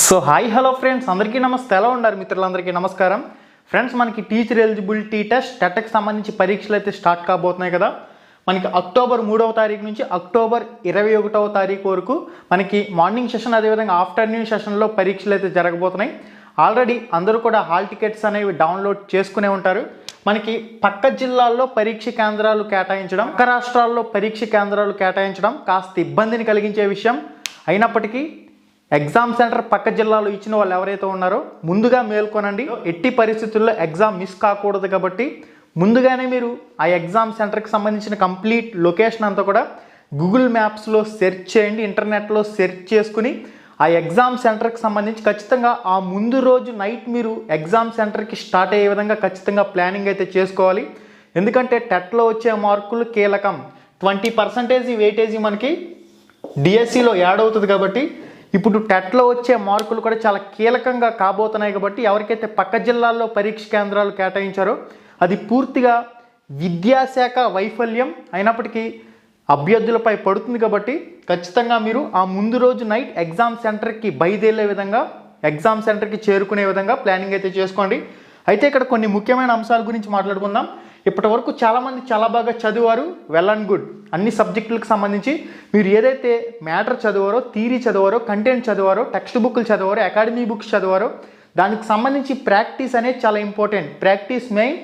So hi hello friends. అందరికీ నమస్తే. ఎలా ఉన్నారు మిత్రులందరికీ? నమస్కారం. ఫ్రెండ్స్ మనకి టీచర్ ఎలిజిబిలిటీ టెస్ట్ టెట్కి సంబంధించి పరీక్షలు అయితే స్టార్ట్ కాబోతున్నాయి కదా. మనకి అక్టోబర్ మూడవ తారీఖు నుంచి అక్టోబర్ ఇరవై ఒకటవ తారీఖు వరకు మనకి మార్నింగ్ సెషన్ అదేవిధంగా ఆఫ్టర్నూన్ సెషన్లో పరీక్షలు అయితే జరగబోతున్నాయి. ఆల్రెడీ అందరూ కూడా హాల్ టికెట్స్ అనేవి డౌన్లోడ్ చేసుకునే ఉంటారు. మనకి పక్క జిల్లాల్లో పరీక్ష కేంద్రాలు కేటాయించడం పక్క రాష్ట్రాల్లో పరీక్ష కేంద్రాలు కేటాయించడం కాస్త ఇబ్బందిని కలిగించే విషయం. అయినప్పటికీ ఎగ్జామ్ సెంటర్ పక్క జిల్లాలో ఇచ్చిన వాళ్ళు ఎవరైతే ఉన్నారో ముందుగా మేల్కొనండి. ఎట్టి పరిస్థితుల్లో ఎగ్జామ్ మిస్ కాకూడదు కాబట్టి ముందుగానే మీరు ఆ ఎగ్జామ్ సెంటర్కి సంబంధించిన కంప్లీట్ లొకేషన్ అంతా కూడా గూగుల్ మ్యాప్స్లో సెర్చ్ చేయండి. ఇంటర్నెట్లో సెర్చ్ చేసుకుని ఆ ఎగ్జామ్ సెంటర్కి సంబంధించి ఖచ్చితంగా ఆ ముందు రోజు నైట్ మీరు ఎగ్జామ్ సెంటర్కి స్టార్ట్ అయ్యే విధంగా ఖచ్చితంగా ప్లానింగ్ అయితే చేసుకోవాలి. ఎందుకంటే టెట్లో వచ్చే మార్కులు కీలకం. ట్వంటీ పర్సెంటేజ్ వెయిటేజీ మనకి డిఎస్సిలో యాడ్ అవుతుంది కాబట్టి ఇప్పుడు టెట్లో వచ్చే మార్కులు కూడా చాలా కీలకంగా కాబోతున్నాయి కాబట్టి ఎవరికైతే పక్క జిల్లాల్లో పరీక్ష కేంద్రాలు కేటాయించారో అది పూర్తిగా విద్యాశాఖ వైఫల్యం అయినప్పటికీ అభ్యర్థులపై పడుతుంది కాబట్టి ఖచ్చితంగా మీరు ఆ ముందు రోజు నైట్ ఎగ్జామ్ సెంటర్కి బయలుదేరే విధంగా ఎగ్జామ్ సెంటర్కి చేరుకునే విధంగా ప్లానింగ్ అయితే చేసుకోండి. అయితే ఇక్కడ కొన్ని ముఖ్యమైన అంశాల గురించి మాట్లాడుకుందాం. ఇప్పటి వరకు చాలామంది చాలా బాగా చదివారు వెల్ అండ్ గుడ్ అన్ని సబ్జెక్టులకు సంబంధించి మీరు ఏదైతే మ్యాటర్ చదివారో థీరీ చదివారో కంటెంట్ చదివారో టెక్స్ట్ బుక్లు చదివారో అకాడమీ బుక్స్ చదివారో దానికి సంబంధించి ప్రాక్టీస్ అనేది చాలా important practice main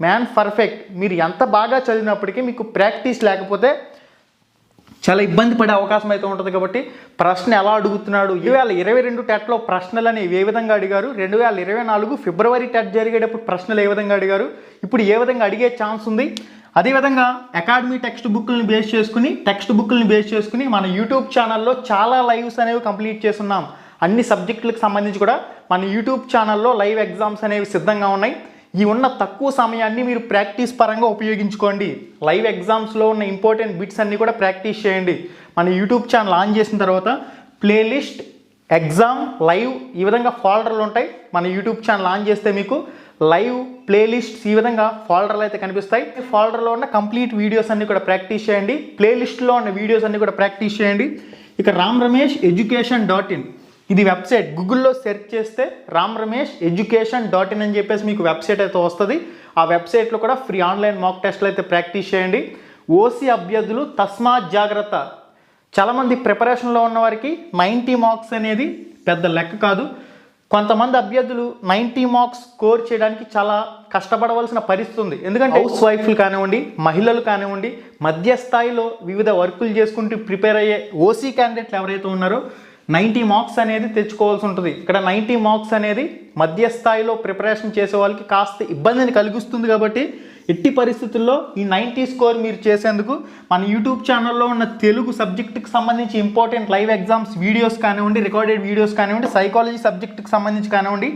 man perfect మీరు ఎంత బాగా చదివినప్పటికీ మీకు ప్రాక్టీస్ లేకపోతే చాలా ఇబ్బంది పడే అవకాశం అయితే ఉంటుంది కాబట్టి ప్రశ్న ఎలా అడుగుతున్నాడు? రెండు వేల ఇరవై రెండు టెట్లో ప్రశ్నలు అనేవి ఏ విధంగా అడిగారు? రెండు వేల ఇరవై నాలుగు ఫిబ్రవరి టెట్ జరిగేటప్పుడు ప్రశ్నలు ఏ విధంగా అడిగారు? ఇప్పుడు ఏ విధంగా అడిగే ఛాన్స్ ఉంది? అదేవిధంగా అకాడమీ టెక్స్ట్ బుక్లను బేస్ చేసుకుని టెక్స్ట్ బుక్లను బేస్ చేసుకుని మన యూట్యూబ్ ఛానల్లో చాలా లైవ్స్ అనేవి కంప్లీట్ చేస్తున్నాం. అన్ని సబ్జెక్టులకు సంబంధించి కూడా మన యూట్యూబ్ ఛానల్లో లైవ్ ఎగ్జామ్స్ అనేవి సిద్ధంగా ఉన్నాయి. ఈ ఉన్న తక్కువ సమయాన్ని మీరు ప్రాక్టీస్ పరంగా ఉపయోగించుకోండి. లైవ్ ఎగ్జామ్స్లో ఉన్న ఇంపార్టెంట్ బిట్స్ అన్నీ కూడా ప్రాక్టీస్ చేయండి. మన యూట్యూబ్ ఛానల్ ఆన్ చేసిన తర్వాత ప్లేలిస్ట్ ఎగ్జామ్ లైవ్ ఈ విధంగా ఫోల్డర్లు ఉంటాయి. మన యూట్యూబ్ ఛానల్ ఆన్ చేస్తే మీకు లైవ్ ప్లేలిస్ట్స్ ఈ విధంగా ఫోల్డర్లు అయితే కనిపిస్తాయి. ఫోల్డర్లో ఉన్న కంప్లీట్ వీడియోస్ అన్ని కూడా ప్రాక్టీస్ చేయండి. ప్లేలిస్ట్లో ఉన్న వీడియోస్ అన్ని కూడా ప్రాక్టీస్ చేయండి. ఇక Ram Ramesh education dot in ఇది వెబ్సైట్. గూగుల్లో సెర్చ్ చేస్తే Ram Ramesh education dot in అని చెప్పేసి మీకు వెబ్సైట్ అయితే వస్తుంది. ఆ వెబ్సైట్లో కూడా ఫ్రీ ఆన్లైన్ మాక్ టెస్ట్లు అయితే ప్రాక్టీస్ చేయండి. ఓసీ అభ్యర్థులు తస్మాత్ జాగ్రత్త. చాలామంది ప్రిపరేషన్లో ఉన్నవారికి నైంటీ మార్క్స్ అనేది పెద్ద లెక్క కాదు. కొంతమంది అభ్యర్థులు నైంటీ మార్క్స్ స్కోర్ చేయడానికి చాలా కష్టపడవలసిన పరిస్థితి ఉంది. ఎందుకంటే హౌస్ వైఫ్లు కానివ్వండి మహిళలు కానివ్వండి మధ్య స్థాయిలో వివిధ వర్కులు చేసుకుంటూ ప్రిపేర్ అయ్యే ఓసీ క్యాండిడేట్లు ఎవరైతే ఉన్నారో నైంటీ మార్క్స్ అనేది తెచ్చుకోవాల్సి ఉంటుంది. ఇక్కడ నైంటీ మార్క్స్ అనేది మధ్య స్థాయిలో ప్రిపరేషన్ చేసే వాళ్ళకి కాస్త ఇబ్బందిని కలిగిస్తుంది కాబట్టి ఎట్టి పరిస్థితుల్లో ఈ నైంటీ స్కోర్ మీరు చేసేందుకు మన యూట్యూబ్ ఛానల్లో ఉన్న తెలుగు సబ్జెక్టుకి సంబంధించి ఇంపార్టెంట్ లైవ్ ఎగ్జామ్స్ వీడియోస్ కానివ్వండి రికార్డెడ్ వీడియోస్ కానివ్వండి సైకాలజీ సబ్జెక్టుకి సంబంధించి కానివ్వండి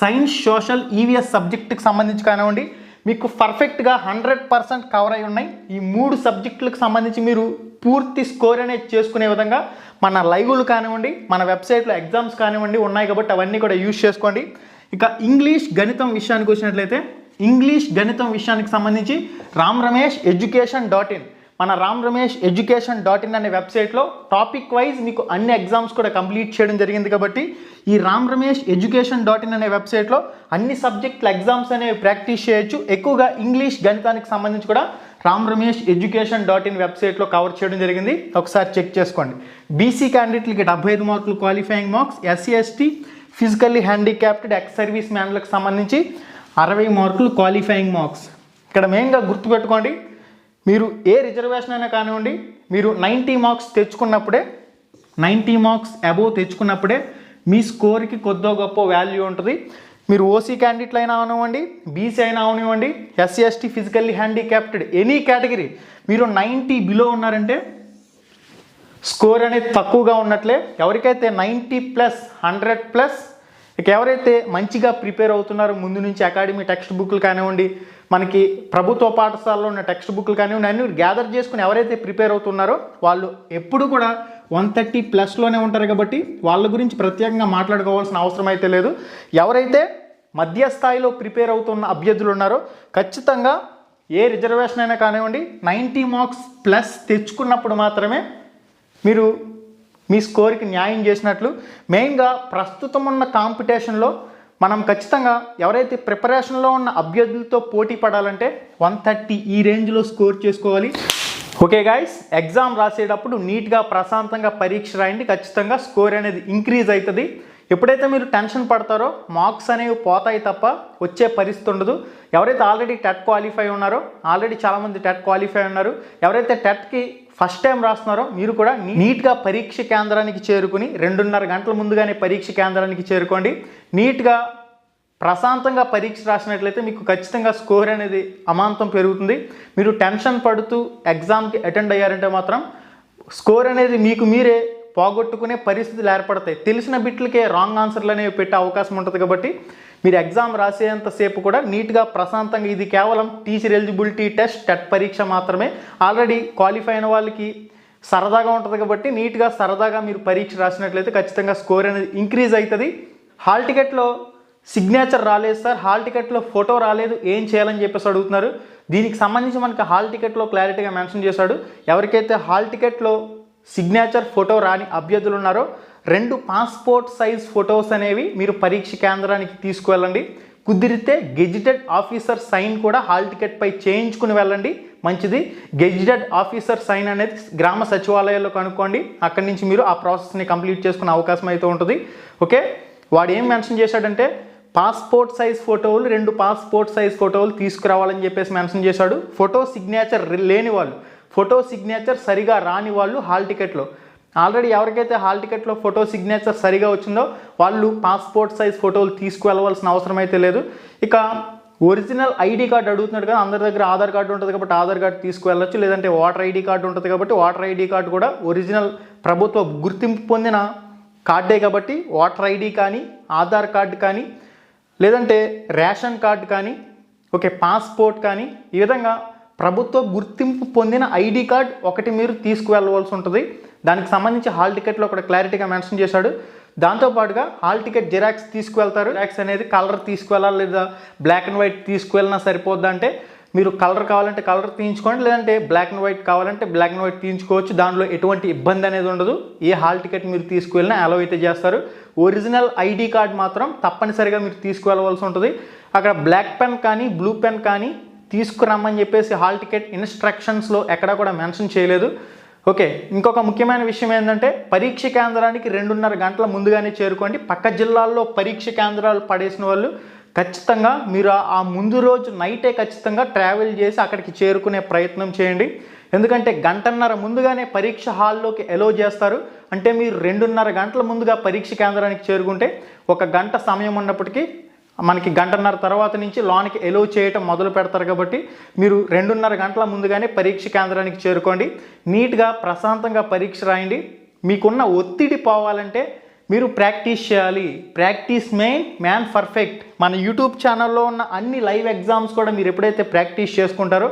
సైన్స్ సోషల్ ఈవీఎస్ సబ్జెక్టుకి సంబంధించి కానివ్వండి మీకు పర్ఫెక్ట్గా హండ్రెడ్ పర్సెంట్ కవర్ అయి ఉన్నాయి. ఈ మూడు సబ్జెక్టులకు సంబంధించి మీరు పూర్తి స్కోర్ అనేది చేసుకునే విధంగా మన లైవ్లు కానివ్వండి మన వెబ్సైట్లో ఎగ్జామ్స్ కానివ్వండి ఉన్నాయి కాబట్టి అవన్నీ కూడా యూజ్ చేసుకోండి. ఇక ఇంగ్లీష్ గణితం విషయానికి వచ్చినట్లయితే ఇంగ్లీష్ గణితం విషయానికి సంబంధించి Ram Ramesh education dot in మన Ram Ramesh education dot in అనే వెబ్సైట్లో టాపిక్ వైజ్ మీకు అన్ని ఎగ్జామ్స్ కూడా కంప్లీట్ చేయడం జరిగింది కాబట్టి ఈ Ram Ramesh education dot in అనే వెబ్సైట్లో అన్ని సబ్జెక్టుల ఎగ్జామ్స్ అనేవి ప్రాక్టీస్ చేయొచ్చు. ఎక్కువగా ఇంగ్లీష్ గణితానికి సంబంధించి కూడా Ram Ramesh education dot in వెబ్సైట్లో కవర్ చేయడం జరిగింది. ఒకసారి చెక్ చేసుకోండి. బీసీ క్యాండిడేట్లకి డెబ్బై ఐదు మార్కులు qualifying marks SC ST physically handicapped ex service మ్యాన్లకు సంబంధించి అరవై మార్కులు క్వాలిఫైయింగ్ మార్క్స్. ఇక్కడ మెయిన్గా గుర్తుపెట్టుకోండి. మీరు ఏ రిజర్వేషన్ అయినా కానివ్వండి మీరు నైంటీ మార్క్స్ తెచ్చుకున్నప్పుడే నైంటీ మార్క్స్ అబోవ్ తెచ్చుకున్నప్పుడే మీ స్కోర్కి కొద్దో గొప్ప వాల్యూ ఉంటుంది. మీరు ఓసీ క్యాండిడేట్లు అయినా అవనివ్వండి బీసీ అయినా అవనివ్వండి SC ST physically handicapped any category మీరు నైంటీ బిలో ఉన్నారంటే స్కోర్ అనేది తక్కువగా ఉన్నట్లే ఎవరికైతే నైంటీ ప్లస్ హండ్రెడ్ ప్లస్ ఇక ఎవరైతే మంచిగా ప్రిపేర్ అవుతున్నారో ముందు నుంచి అకాడమీ టెక్స్ట్ బుక్లు కానివ్వండి మనకి ప్రభుత్వ పాఠశాలలో ఉన్న టెక్స్ట్ బుక్లు కానివ్వండి అన్ని గ్యాదర్ చేసుకుని ఎవరైతే ప్రిపేర్ అవుతున్నారో వాళ్ళు ఎప్పుడు కూడా వన్ థర్టీ ప్లస్లోనే ఉంటారు కాబట్టి వాళ్ళ గురించి ప్రత్యేకంగా మాట్లాడుకోవాల్సిన అవసరం అయితే లేదు. ఎవరైతే మధ్య స్థాయిలో ప్రిపేర్ అవుతున్న అభ్యర్థులు ఉన్నారో ఖచ్చితంగా ఏ రిజర్వేషన్ అయినా కానివ్వండి నైంటీ మార్క్స్ ప్లస్ తెచ్చుకున్నప్పుడు మాత్రమే మీరు మీ స్కోర్కి న్యాయం చేసినట్లు. మెయిన్గా ప్రస్తుతం ఉన్న కాంపిటీషన్లో మనం ఖచ్చితంగా ఎవరైతే ప్రిపరేషన్లో ఉన్న అభ్యర్థులతో పోటీ పడాలంటే వన్ థర్టీ ఈ రేంజ్లో స్కోర్ చేసుకోవాలి. ఓకే గాయస్ ఎగ్జామ్ రాసేటప్పుడు నీట్గా ప్రశాంతంగా పరీక్ష రాయండి. ఖచ్చితంగా స్కోర్ అనేది ఇంక్రీజ్ అవుతుంది ఎప్పుడైతే మీరు టెన్షన్ పడతారో మార్క్స్ అనేవి పోతాయి తప్ప వచ్చే పరిస్థితి ఉండదు. ఎవరైతే ఆల్రెడీ టెట్ క్వాలిఫై ఉన్నారో ఆల్రెడీ చాలామంది టెట్ క్వాలిఫై ఉన్నారు. ఎవరైతే టెట్కి ఫస్ట్ టైం రాస్తున్నారో మీరు కూడా నీట్గా పరీక్ష కేంద్రానికి చేరుకుని రెండున్నర గంటల ముందుగానే పరీక్ష కేంద్రానికి చేరుకోండి. నీట్గా ప్రశాంతంగా పరీక్ష రాసినట్లయితే మీకు ఖచ్చితంగా స్కోర్ అనేది అమాంతం పెరుగుతుంది. మీరు టెన్షన్ పడుతూ ఎగ్జామ్కి అటెండ్ అయ్యారంటే మాత్రం స్కోర్ అనేది మీకు మీరే పోగొట్టుకునే పరిస్థితులు ఏర్పడతాయి. తెలిసిన బిట్లకే రాంగ్ ఆన్సర్లు అనేవి పెట్టే అవకాశం ఉంటుంది కాబట్టి మీరు ఎగ్జామ్ రాసేంతసేపు కూడా నీట్గా ప్రశాంతంగా ఇది కేవలం టీచర్ ఎలిజిబిలిటీ టెస్ట్ టెట్ పరీక్ష మాత్రమే. ఆల్రెడీ క్వాలిఫై అయిన వాళ్ళకి సరదాగా ఉంటుంది కాబట్టి నీట్గా సరదాగా మీరు పరీక్ష రాసినట్లయితే ఖచ్చితంగా స్కోర్ అనేది ఇంక్రీజ్ అవుతుంది. హాల్ టికెట్లో సిగ్నేచర్ రాలేదు సార్. హాల్ టికెట్లో ఫోటో రాలేదు. ఏం చేయాలని చెప్పేసి అడుగుతున్నారు. దీనికి సంబంధించి మనకి హాల్ టికెట్లో క్లారిటీగా మెన్షన్ చేశాడు. ఎవరికైతే హాల్ టికెట్లో సిగ్నేచర్ ఫోటో రాని అభ్యర్థులు ఉన్నారో రెండు పాస్పోర్ట్ సైజ్ ఫొటోస్ అనేవి మీరు పరీక్ష కేంద్రానికి తీసుకువెళ్ళండి. కుదిరితే గెజిటెడ్ ఆఫీసర్ సైన్ కూడా హాల్ టికెట్ పై చేయించుకుని వెళ్ళండి. మంచిది. గెజిటెడ్ ఆఫీసర్ సైన్ అనేది గ్రామ సచివాలయాల్లో కనుక్కోండి. అక్కడి నుంచి మీరు ఆ ప్రాసెస్ని కంప్లీట్ చేసుకునే అవకాశం అయితే ఉంటుంది. ఓకే వాడు ఏం మెన్షన్ చేశాడంటే పాస్పోర్ట్ సైజ్ ఫోటోలు రెండు పాస్పోర్ట్ సైజ్ ఫోటోలు తీసుకురావాలని చెప్పేసి మెన్షన్ చేశాడు. ఫోటో సిగ్నేచర్ లేని వాళ్ళు ఫోటో సిగ్నేచర్ సరిగా రాని వాళ్ళు హాల్ టికెట్లో. ఆల్రెడీ ఎవరికైతే హాల్ టికెట్లో ఫోటో సిగ్నేచర్ సరిగా వచ్చిందో వాళ్ళు పాస్పోర్ట్ సైజ్ ఫోటోలు తీసుకువెళ్ళవలసిన అవసరం అయితే లేదు. ఇక ఒరిజినల్ ఐడి కార్డు అడుగుతున్నాడు కదా అందరి దగ్గర ఆధార్ కార్డు ఉంటుంది కాబట్టి ఆధార్ కార్డు తీసుకువెళ్ళొచ్చు లేదంటే ఓటర్ ఐడి కార్డు ఉంటుంది కాబట్టి ఓటర్ ఐడి కార్డు కూడా ఒరిజినల్ ప్రభుత్వ గుర్తింపు పొందిన కార్డే కాబట్టి ఓటర్ ఐడి కానీ ఆధార్ కార్డు కానీ లేదంటే రేషన్ కార్డు కానీ ఓకే పాస్పోర్ట్ కానీ ఈ విధంగా ప్రభుత్వ గుర్తింపు పొందిన ఐడి కార్డ్ ఒకటి మీరు తీసుకువెళ్ళవలసి ఉంటుంది. దానికి సంబంధించి హాల్ టికెట్లో ఒకటి క్లారిటీగా మెన్షన్ చేశాడు. దాంతోపాటుగా హాల్ టికెట్ జిరాక్స్ తీసుకువెళ్తారు. జిరాక్స్ అనేది కలర్ తీసుకువెళ్ళాలి లేదా బ్లాక్ అండ్ వైట్ తీసుకువెళ్ళినా సరిపోద్దా అంటే మీరు కలర్ కావాలంటే కలర్ తీయించుకోండి లేదంటే బ్లాక్ అండ్ వైట్ కావాలంటే బ్లాక్ అండ్ వైట్ తీయించుకోవచ్చు. దానిలో ఎటువంటి ఇబ్బంది అనేది ఉండదు. ఏ హాల్ టికెట్ మీరు తీసుకువెళ్ళినా అలో అయితే చేస్తారు. ఒరిజినల్ ఐడి కార్డ్ మాత్రం తప్పనిసరిగా మీరు తీసుకువెళ్ళవలసి ఉంటుంది. అక్కడ బ్లాక్ పెన్ కానీ బ్లూ పెన్ కానీ తీసుకురమ్మని చెప్పేసి హాల్ టికెట్ ఇన్స్ట్రక్షన్స్లో ఎక్కడా కూడా మెన్షన్ చేయలేదు. ఓకే ఇంకొక ముఖ్యమైన విషయం ఏంటంటే పరీక్ష కేంద్రానికి రెండున్నర గంటల ముందుగానే చేరుకోండి. పక్క జిల్లాల్లో పరీక్ష కేంద్రాలు పడేసిన వాళ్ళు ఖచ్చితంగా మీరు ఆ- ముందు రోజు నైటే ఖచ్చితంగా ట్రావెల్ చేసి అక్కడికి చేరుకునే ప్రయత్నం చేయండి. ఎందుకంటే గంటన్నర ముందుగానే పరీక్ష హాల్లోకి ఎలో చేస్తారు. అంటే మీరు రెండున్నర గంటల ముందుగా పరీక్ష కేంద్రానికి చేరుకుంటే ఒక గంట సమయం ఉన్నప్పటికీ మనకి గంటన్నర తర్వాత నుంచి లోనికి ఎలో చేయటం మొదలు పెడతారు కాబట్టి మీరు రెండున్నర గంటల ముందుగానే పరీక్ష కేంద్రానికి చేరుకోండి. నీట్గా ప్రశాంతంగా పరీక్ష రాయండి. మీకున్న ఒత్తిడి పోవాలంటే మీరు ప్రాక్టీస్ చేయాలి. Practice main man perfect. మన యూట్యూబ్ ఛానల్లో ఉన్న అన్ని లైవ్ ఎగ్జామ్స్ కూడా మీరు ఎప్పుడైతే ప్రాక్టీస్ చేసుకుంటారో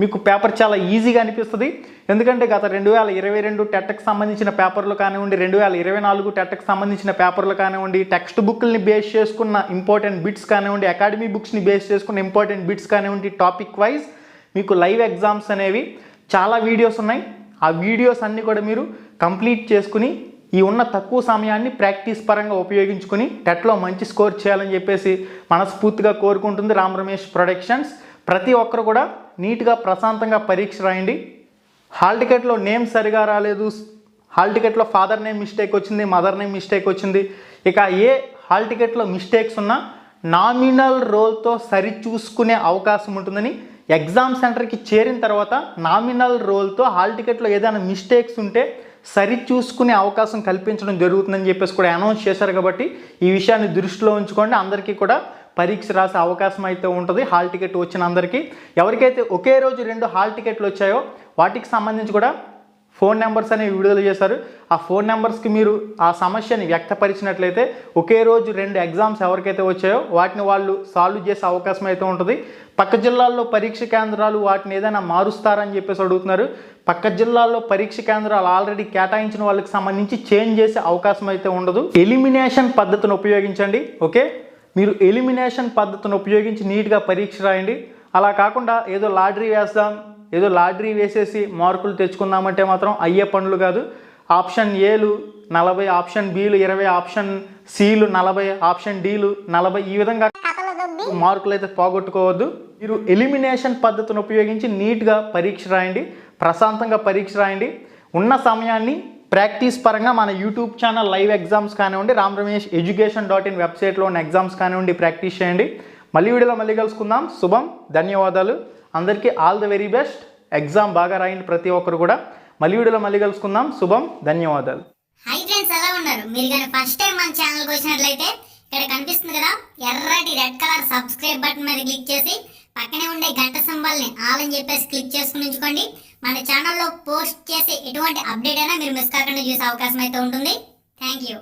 మీకు పేపర్ చాలా ఈజీగా అనిపిస్తుంది. ఎందుకంటే గత రెండు వేల ఇరవై రెండు టెట్కి సంబంధించిన పేపర్లు కానివ్వండి రెండు వేల ఇరవై నాలుగు టెట్కి సంబంధించిన పేపర్లు కానివ్వండి టెక్స్ట్ బుక్ని బేస్ చేసుకున్న ఇంపార్టెంట్ బిట్స్ కానివ్వండి అకాడమీ బుక్స్ని బేస్ చేసుకున్న ఇంపార్టెంట్ బిట్స్ కానివ్వండి టాపిక్ వైజ్ మీకు లైవ్ ఎగ్జామ్స్ అనేవి చాలా వీడియోస్ ఉన్నాయి. ఆ వీడియోస్ అన్నీ కూడా మీరు కంప్లీట్ చేసుకుని ఈ ఉన్న తక్కువ సమయాన్ని ప్రాక్టీస్ పరంగా ఉపయోగించుకుని టెట్లో మంచి స్కోర్ చేయాలని చెప్పేసి మనస్ఫూర్తిగా కోరుకుంటుంది రామ్ రమేష్ ప్రొడక్షన్స్. ప్రతి ఒక్కరు కూడా నీట్గా ప్రశాంతంగా పరీక్ష రాయండి. హాల్ టికెట్లో నేమ్ సరిగా రాలేదు. హాల్ టికెట్లో ఫాదర్ నేమ్ మిస్టేక్ వచ్చింది మదర్ నేమ్ మిస్టేక్ వచ్చింది. ఇక ఏ హాల్ టికెట్లో మిస్టేక్స్ ఉన్నా నామినల్ రోల్తో సరి చూసుకునే అవకాశం ఉంటుందని ఎగ్జామ్ సెంటర్కి చేరిన తర్వాత నామినల్ రోల్తో హాల్ టికెట్లో ఏదైనా మిస్టేక్స్ ఉంటే సరి చూసుకునే అవకాశం కల్పించడం జరుగుతుందని చెప్పేసి కూడా అనౌన్స్ చేశారు కాబట్టి ఈ విషయాన్ని దృష్టిలో ఉంచుకోండి. అందరికీ కూడా పరీక్ష రాసే అవకాశం అయితే ఉంటుంది. హాల్ టికెట్ వచ్చిన అందరికీ. ఎవరికైతే ఒకే రోజు రెండు హాల్ టికెట్లు వచ్చాయో వాటికి సంబంధించి కూడా ఫోన్ నెంబర్స్ అనేవి విడుదల చేశారు. ఆ ఫోన్ నెంబర్స్కి మీరు ఆ సమస్యని వ్యక్తపరిచినట్లయితే ఒకే రోజు రెండు ఎగ్జామ్స్ ఎవరికైతే వచ్చాయో వాటిని వాళ్ళు సాల్వ్ చేసే అవకాశం అయితే ఉంటుంది. పక్క జిల్లాల్లో పరీక్ష కేంద్రాలు వాటిని ఏదైనా మారుస్తారని చెప్పేసి అడుగుతున్నారు. పక్క జిల్లాల్లో పరీక్ష కేంద్రాలు ఆల్రెడీ కేటాయించిన వాళ్ళకి సంబంధించి చేంజ్ చేసే అవకాశం అయితే ఉండదు. ఎలిమినేషన్ పద్ధతిని ఉపయోగించండి. ఓకే? మీరు ఎలిమినేషన్ పద్ధతిని ఉపయోగించి నీట్గా పరీక్ష రాయండి. అలా కాకుండా ఏదో లాటరీ వేస్తాం ఏదో లాటరీ వేసేసి మార్కులు తెచ్చుకుందామంటే మాత్రం అయ్యే పనులు కాదు. ఆప్షన్ ఏలు నలభై ఆప్షన్ బీలు ఇరవై ఆప్షన్ సిలు నలభై ఆప్షన్ డీలు నలభై ఈ విధంగా మార్కులు అయితే పోగొట్టుకోవద్దు. మీరు ఎలిమినేషన్ పద్ధతిని ఉపయోగించి నీట్గా పరీక్ష రాయండి ప్రశాంతంగా పరీక్ష రాయండి. ఉన్న సమయాన్ని ప్రాక్టీస్ పరంగా మన యూట్యూబ్ ఛానల్ లైవ్ ఎగ్జామ్స్ కానివ్వండి Ram Ramesh education dot in వెబ్సైట్లో ఉన్న ఎగ్జామ్స్ కానివ్వండి ప్రాక్టీస్ చేయండి. మళ్ళీ వీడియోలో మళ్ళీ కలుసుకుందాం. శుభం ధన్యవాదాలు. అందరికీ all the very best. Exam బాగా రాయండి ప్రతి ఒక్కరు కూడా. మళ్ళీ వీడియోలో మళ్ళీ కలుసుకుందాం. శుభం ధన్యవాదాలు. హై ఫ్రెండ్స్ ఎలా ఉన్నారు? మీరు కానీ ఫస్ట్ టైం మన ఛానల్కి వచ్చినట్లయితే ఇక్కడ కనిపిస్తుంది కదా ఎర్రటి రెడ్ కలర్ సబ్స్క్రైబ్ బటన్ మీద క్లిక్ చేసి పక్కనే ఉండే గంట సింబల్ని ఆల్ అని చెప్పేసి క్లిక్ చేసుకుని ఉంచుకోండి. మన ఛానల్లో పోస్ట్ చేసే ఎటువంటి అప్డేట్ అయినా మీరు మిస్ కాకుండా చూసే అవకాశం అయితే ఉంటుంది. Thank you